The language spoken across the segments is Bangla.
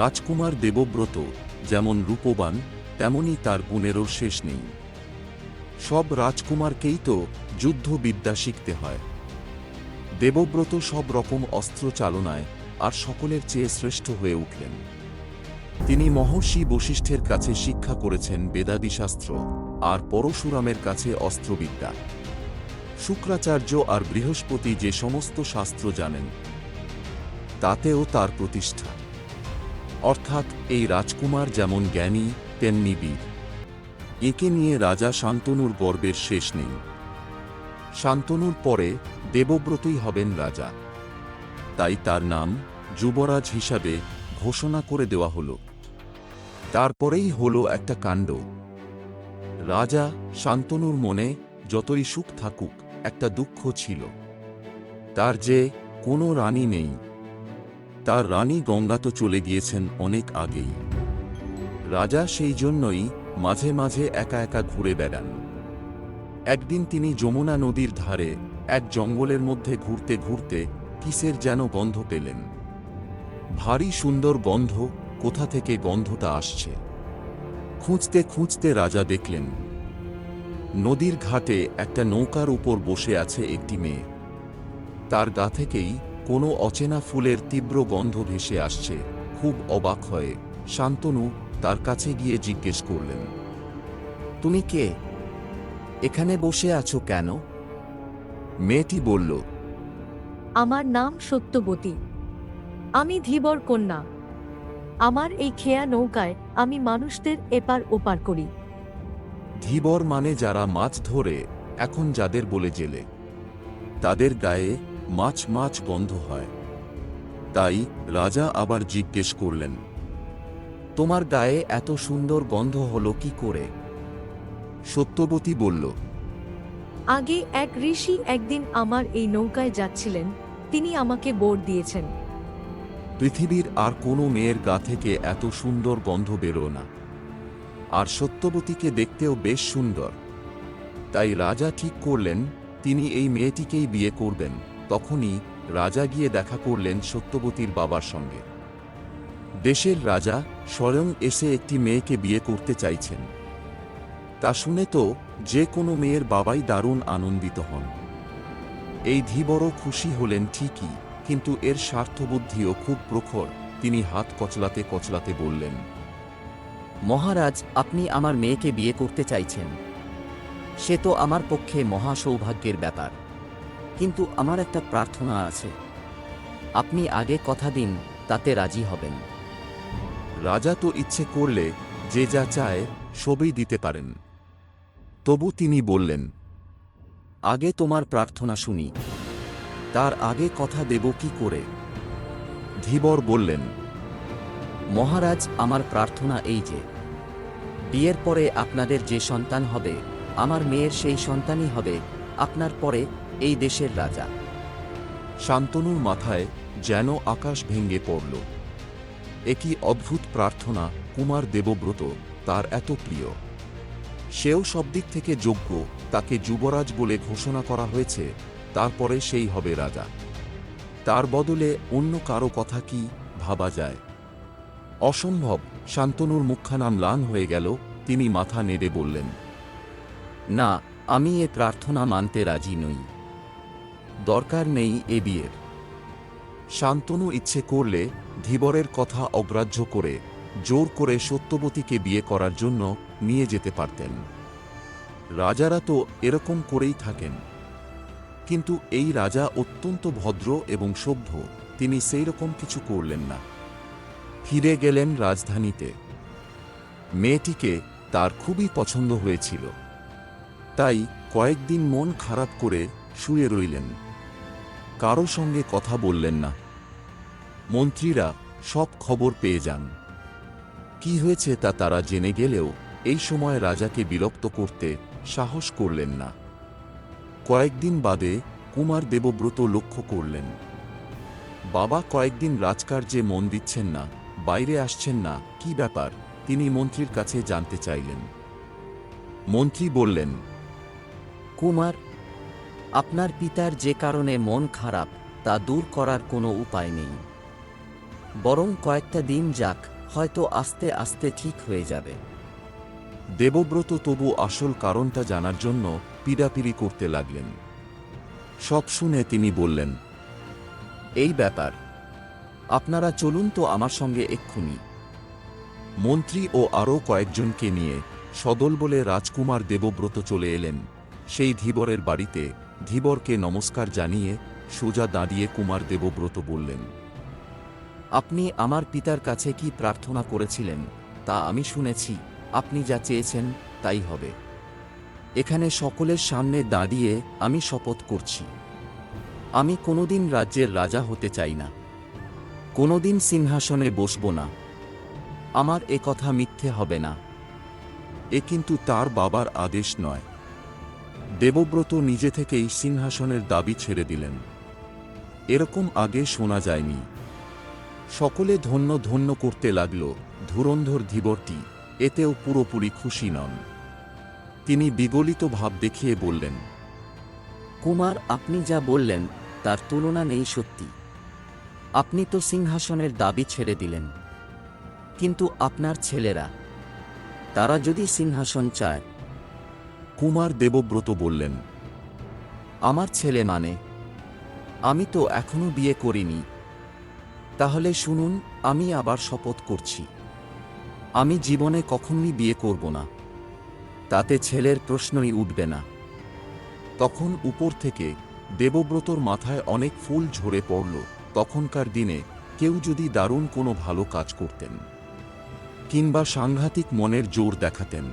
রাজকুমার দেবব্রত যেমন রূপবান, তেমনি তার গুণেরও শেষ নেই। সব রাজকুমারকেই তো যুদ্ধবিদ্যা শিখতে হয়। দেবব্রত সব রকম অস্ত্র চালনায় আর সকলের চেয়ে শ্রেষ্ঠ হয়ে উঠলেন। তিনি মহর্ষি বশিষ্ঠের কাছে শিক্ষা করেছেন বেদাদিশাস্ত্র আর পরশুরামের কাছে অস্ত্রবিদ্যা। শুক্রাচার্য আর বৃহস্পতি যে সমস্ত শাস্ত্র জানেন, তাতেও তার প্রতিষ্ঠা। অর্থাৎ এই রাজকুমার যেমন জ্ঞানী, তেমনি বীর। একে নিয়ে রাজা শান্তনুর গর্বের শেষ নেই। শান্তনুর পরে দেবব্রতই হবেন রাজা। তাই তার নাম যুবরাজ হিসাবে ঘোষণা করে দেওয়া হল। তারপরেই হলো একটা কাণ্ড। রাজা শান্তনুর মনে যতই সুখ থাকুক, একটা দুঃখ ছিল। তার যে কোনো রানী নেই। তার রানী গঙ্গা তো চলে গিয়েছেন অনেক আগেই। রাজা সেই জন্যই মাঝে মাঝে একা একা ঘুরে বেড়ান। একদিন তিনি যমুনা নদীর ধারে এক জঙ্গলের মধ্যে ঘুরতে ঘুরতে কিসের যেন গন্ধ পেলেন। ভারী সুন্দর গন্ধ কোথা থেকে গন্ধটা আসছে? খুঁজতে খুঁজতে রাজা দেখলেন, নদীর ঘাটে একটা নৌকার উপর বসে আছে একটি মেয়ে। তার গা থেকেই কোনো অচেনা ফুলের তীব্র গন্ধ ভেসে আসছে। খুব অবাক হয়ে শান্তনু তার কাছে গিয়ে জিজ্ঞেস করলেন তুমি কে? এখানে বসে আছো কেন? মেয়েটি বলল আমার নাম সত্যবতী। আমি ধীবর কন্যা। আমার এই খেয়া নৌকায় আমি মানুষদের এপার ওপার করি। ধীবর মানে যারা মাছ ধরে এখন যাদের বলে জেলে তাদের গায়ে মাছ মাছ গন্ধ হয়। তাই রাজা আবার জিজ্ঞেস করলেন তোমার গায়ে এত সুন্দর গন্ধ হলো কি করে? সত্যবতী বলল আগে এক ঋষি একদিন আমার এই নৌকায় যাচ্ছিলেন তিনি আমাকে বোর দিয়েছেন। পৃথিবীর আর কোনো মেয়ের গা থেকে এত সুন্দর গন্ধ বেরো না। আর সত্যবতীকে দেখতেও বেশ সুন্দর। তাই রাজা ঠিক করলেন তিনি এই মেয়েটিকেই বিয়ে করবেন। তখনই রাজা গিয়ে দেখা করলেন সত্যবতীর বাবার সঙ্গে। দেশের রাজা স্বয়ং এসে একটি মেয়েকে বিয়ে করতে চাইছেন। তা শুনে তো যে কোনো মেয়ের বাবাই দারুণ আনন্দিত হন। এই ধীবর খুশি হলেন ঠিকই, কিন্তু এর স্বার্থবুদ্ধিও খুব প্রখর, তিনি হাত কচলাতে কচলাতে বললেন, মহারাজ, আপনি আমার মেয়েকে বিয়ে করতে চাইছেন। সে তো আমার পক্ষে মহা সৌভাগ্যের ব্যাপার। কিন্তু আমার একটা প্রার্থনা আছে। আপনি আগে কথা দিন তাতে রাজি হবেন। রাজা তো ইচ্ছে করলে যে যা চায় সবই দিতে পারেন। তবু তিনি বললেন আগে তোমার প্রার্থনা শুনি। তার আগে কথা দেব কি করে? ধীবর বললেন মহারাজ আমার প্রার্থনা এই যে বিয়ের পরে আপনাদের যে সন্তান হবে আমার মেয়ের সেই সন্তানই হবে আপনার পরে এই দেশের রাজা। শান্তনুর মাথায় যেন আকাশ ভেঙে পড়ল। একই অদ্ভুত প্রার্থনা কুমার দেবব্রত তার এত প্রিয়। সেও সব দিক থেকে যোগ্য, তাকে যুবরাজ বলে ঘোষণা করা হয়েছে, তারপরে সেই হবে রাজা। তার বদলে অন্য কারও কথা কি ভাবা যায়? অসম্ভব, শান্তনুর মুখখানা ম্লান হয়ে গেল, তিনি মাথা নেড়ে বললেন, না আমি এ প্রার্থনা মানতে রাজি নই। দরকার নেই এ বিয়ের। শান্তনু ইচ্ছে করলে ধীবরের কথা অগ্রাহ্য করে, জোর করে সত্যবতীকে বিয়ে করার জন্য নিয়ে যেতে পারতেন। রাজারা তো এরকম করেই থাকেন। কিন্তু এই রাজা অত্যন্ত ভদ্র এবং সভ্য, তিনি সেই রকম কিছু করলেন না। ফিরে গেলেন রাজধানীতে। মেয়েটিকে তার খুবই পছন্দ হয়েছিল। তাই কয়েকদিন মন খারাপ করে শুয়ে রইলেন। কারও সঙ্গে কথা বললেন না। মন্ত্রীরা সব খবর পেয়ে যান। কি হয়েছে তা তারা জেনে গেলেও এই সময় রাজাকে বিরক্ত করতে সাহস করলেন না। কয়েকদিন বাদে কুমার দেবব্রত লক্ষ্য করলেন। বাবা কয়েকদিন রাজকার্যে মন দিচ্ছেন না, বাইরে আসছেন না, কি ব্যাপার? তিনি মন্ত্রীর কাছে জানতে চাইলেন। মন্ত্রী বললেন কুমার, আপনার পিতার যে কারণে মন খারাপ, তা দূর করার কোনো উপায় নেই। বরং কয়েকটা দিন যাক, হয়তো আস্তে আস্তে ঠিক হয়ে যাবে। দেবব্রত তবু আসল কারণটা জানার জন্য পিড়াপিড়ি করতে লাগলেন। সব শুনে তিনি বললেন, এই ব্যাপার, আপনারা চলুন তো আমার সঙ্গে এক্ষুনি। মন্ত্রী ও আরও কয়েকজনকে নিয়ে সদল বলে রাজকুমার দেবব্রত চলে এলেন। সেই ধীবরের বাড়িতে ধীবরকে নমস্কার জানিয়ে সোজা দাঁড়িয়ে কুমার দেবব্রত বললেন, আপনি আমার পিতার কাছে কি প্রার্থনা করেছিলেন? তা আমি শুনেছি। আপনি যা চেয়েছেন, তাই হবে। এখানে সকলের সামনে দাঁড়িয়ে আমি শপথ করছি। আমি কোনোদিন রাজ্যের রাজা হতে চাই না। কোনোদিন সিংহাসনে বসব না। আমার এ কথা মিথ্যে হবে না। এ কিন্তু তার বাবার আদেশ নয়। দেবব্রত নিজে থেকেই সিংহাসনের দাবি ছেড়ে দিলেন। এরকম আগে শোনা যায়নি। সকলে ধন্য ধন্য করতে লাগল ধুরন্ধর ধীবরটি এতেও পুরোপুরি খুশি নন। তিনি বিগলিত ভাব দেখিয়ে বললেন, কুমার, আপনি যা বললেন, তার তুলনা নেই সত্যি। আপনি তো সিংহাসনের দাবি ছেড়ে দিলেন। কিন্তু আপনার ছেলেরা, তারা যদি সিংহাসন চায় কুমার দেবব্রত বললেন, আমার ছেলে মানে আমি তো এখনও বিয়ে করিনি। তাহলে শুনুন, আমি আবার শপথ করছি। আমি জীবনে কখনই বিয়ে করব না। তাতে ছেলের প্রশ্নই উঠবে না। তখন উপর থেকে দেবব্রতর মাথায় অনেক ফুল ঝরে পড়ল। তখনকার দিনে কেউ যদি দারুণ কোনো ভালো কাজ করতেন, কিংবা সাংঘাতিক মনের জোর দেখাতেন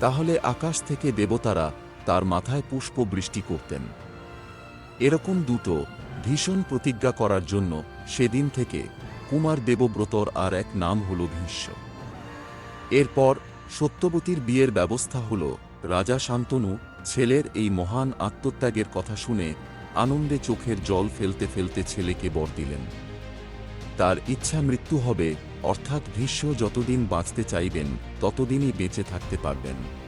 তাহলে আকাশ থেকে দেবতারা তার মাথায় পুষ্প বৃষ্টি করতেন। এরকম দুটো ভীষণ প্রতিজ্ঞা করার জন্য সেদিন থেকে কুমার দেবব্রতর আর এক নাম হল ভীষ্ম। এরপর সত্যবতীর বিয়ের ব্যবস্থা হল রাজা শান্তনু ছেলের এই মহান আত্মত্যাগের কথা শুনে আনন্দে চোখের জল ফেলতে ফেলতে ছেলেকে বর দিলেন। তার ইচ্ছা মৃত্যু হবে অর্থাৎ ভীষ্ম যতদিন বাঁচতে চাইবেন ততদিনই বেঁচে থাকতে পারবেন।